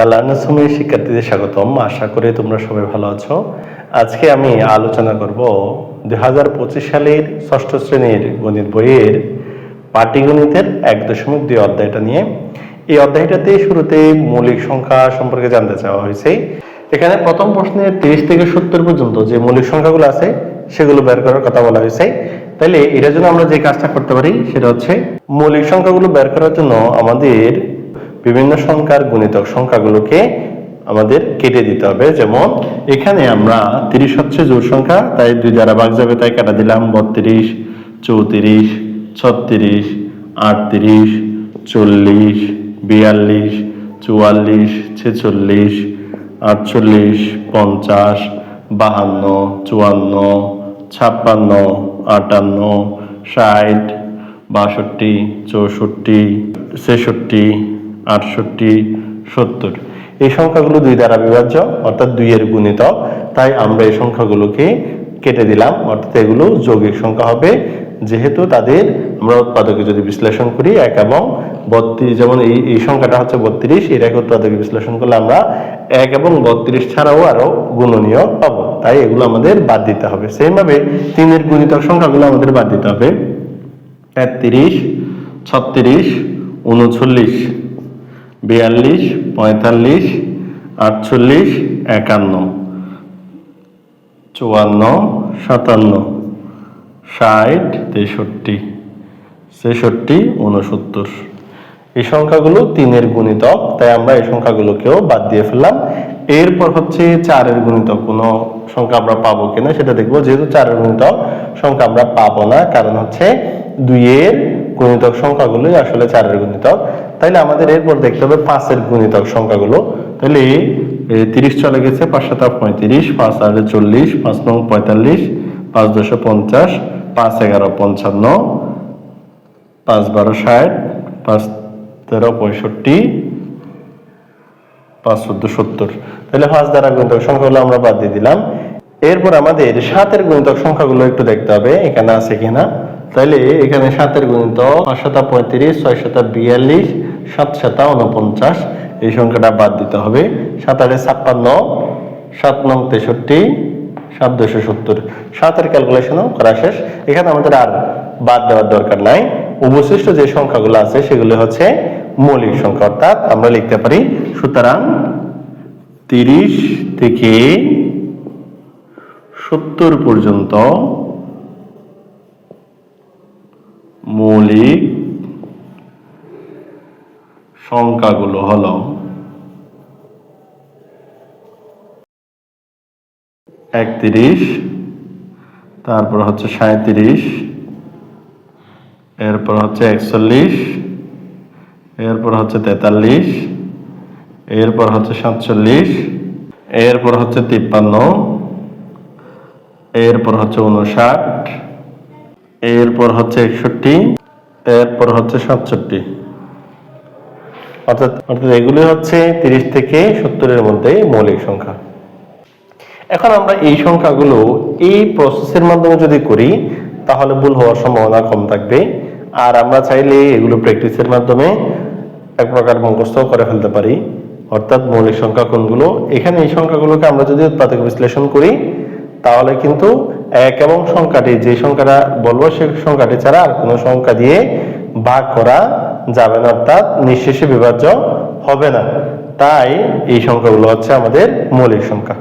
The learners হোমের শিক্ষার্থীদের স্বাগতম। আশা করি তোমরা সবাই ভালো আছো। আজকে আমি আলোচনা করব দুই হাজার পঁচিশ সালের ষষ্ঠ শ্রেণির গণিত বইয়ের পাটিগণিতের এক দশমিক দুই অধ্যায়টা নিয়ে। এই অধ্যায়টাতে শুরুতে মৌলিক সংখ্যা সম্পর্কে জানতে চাওয়া হয়েছে। এখানে প্রথম প্রশ্নে তিরিশ থেকে সত্তর পর্যন্ত যে মৌলিক সংখ্যাগুলো আছে, সেগুলো বের করার কথা বলা হয়েছে। তাইলে এটার জন্য আমরা যে কাজটা করতে পারি, সেটা হচ্ছে মৌলিক সংখ্যাগুলো বের করার জন্য আমাদের বিভিন্ন সংখ্যার গুণিতক সংখ্যাগুলোকে আমাদের কেটে দিতে হবে। যেমন, এখানে আমরা তিরিশ হচ্ছে জোর সংখ্যা, তাই দুই দ্বারা ভাগ যাবে, তাই কাটা দিলাম বত্রিশ, চৌত্রিশ, ছত্রিশ, আটত্রিশ, চল্লিশ, বিয়াল্লিশ, চুয়াল্লিশ, ছেচল্লিশ, আটচল্লিশ, পঞ্চাশ, বাহান্ন, চুয়ান্ন, ছাপ্পান্ন, আটান্ন, ষাট, বাষট্টি, চৌষট্টি, ছেষট্টি আটষট্টি, সত্তর। এই সংখ্যাগুলো দুই দ্বারা বিভাজ্য, অর্থাৎ দুইয়ের গুণিতক তাই আমরা এই সংখ্যাগুলোকে কেটে দিলাম, অর্থাৎ এগুলো যৌগিক সংখ্যা হবে। যেহেতু তাদের আমরা উৎপাদকে যদি বিশ্লেষণ করি, এক এবং বত্রিশ, যেমন এই এই সংখ্যাটা হচ্ছে বত্রিশ, এটাকে উৎপাদকে বিশ্লেষণ করলে আমরা এক এবং বত্রিশ ছাড়াও আরও গুণনীয় পাবো। তাই এগুলো আমাদের বাদ দিতে হবে। সেইভাবে তিনের গুণিতক সংখ্যাগুলো আমাদের বাদ দিতে হবে। তেত্রিশ, ছত্রিশ, উনচল্লিশ। বিয়াল্লিশ, পঁয়তাল্লিশ, আটচল্লিশ, একান্ন। চুয়ান্ন, সাতান্ন। ষাট, তেষট্টি। ছেষট্টি উনসত্তর এই সংখ্যাগুলো তিনের গুণিতক, তাই আমরা এই সংখ্যাগুলোকেও বাদ দিয়ে ফেললাম। এরপর হচ্ছে চারের গুণিতক। কোনো সংখ্যা আমরা পাবো কিনা সেটা দেখব। যেহেতু চারের গুণিতক, সংখ্যা আমরা পাবো না, কারণ হচ্ছে দুইয়ের গুণিতক সংখ্যাগুলোই আসলে চারের গুণিতক। তাইলে আমাদের এরপর দেখতে হবে পাঁচের গুণিতক সংখ্যাগুলো। তাহলে তিরিশ চলে গেছে, পাঁচ সাত পঁয়ত্রিশ, পাঁচ আট চল্লিশ, পাঁচ নং পঁয়তাল্লিশ, পাঁচ দুশো পঞ্চাশ, পাঁচ এগারো পঞ্চান্ন, পাঁচ বারো ষাট, পাঁচ তেরো পঁয়ষট্টি, পাঁচ চোদ্দ সত্তর। তাহলে পাঁচ দ্বারা গুণিতক সংখ্যাগুলো আমরা বাদ দিয়ে দিলাম। এরপর আমাদের সাতের গুণিতক সংখ্যাগুলো একটু দেখতে হবে, এখানে আছে কিনা। তাহলে এখানে সাতের গুণিতক পাঁচ শতা পঁয়ত্রিশ, ছয় শতা বিয়াল্লিশ সাত শতা উনপঞ্চাশ এই সংখ্যাটা বাদ দিতে হবে। সাত আটে ছাপ্পান্ন, সাত নং তেষট্টি, সাত দুশো সত্তর। সাতের ক্যালকুলেশনও করা শেষ। এখানে আমাদের আর বাদ দেওয়ার দরকার নাই। অবশিষ্ট যে সংখ্যাগুলো আছে, সেগুলো হচ্ছে মৌলিক সংখ্যা। অর্থাৎ আমরা লিখতে পারি, সুতরাং তিরিশ থেকে সত্তর পর্যন্ত মৌলিক সংখ্যাগুলো হলো একত্রিশ, তারপর হচ্ছে সাঁত্রিশ এরপর হচ্ছে একচল্লিশ, এরপর হচ্ছে তেতাল্লিশ, এরপর হচ্ছে সাতচল্লিশ, এরপর হচ্ছে তিপ্পান্ন, এরপর হচ্ছে উনষাট এরপর হচ্ছে একষট্টি, এরপর হচ্ছে সাতষট্টি। অর্থাৎ এগুলি হচ্ছে তিরিশ থেকে সত্তরের মধ্যে মৌলিক সংখ্যা। এখন আমরা এই সংখ্যাগুলো এই প্রসেসের মাধ্যমে যদি করি, তাহলে ভুল হওয়ার সম্ভাবনা কম থাকবে। আর আমরা চাইলে এগুলো প্র্যাকটিসের মাধ্যমে এক প্রকার মুখস্থ করে ফেলতে পারি। অর্থাৎ মৌলিক সংখ্যা কোনগুলো? এখানে এই সংখ্যাগুলোকে আমরা যদি উৎপাদক বিশ্লেষণ করি, তাহলে কিন্তু এক এবং সংখ্যাটি, যে সংখ্যাটা বলব সেই সংখ্যাটি ছাড়া আর কোনো সংখ্যা দিয়ে ভাগ করা যাবে না অর্থাৎ নিঃশেষে বিভাজ্য হবে না। তাই এই সংখ্যাগুলো হচ্ছে আমাদের মৌলিক সংখ্যা।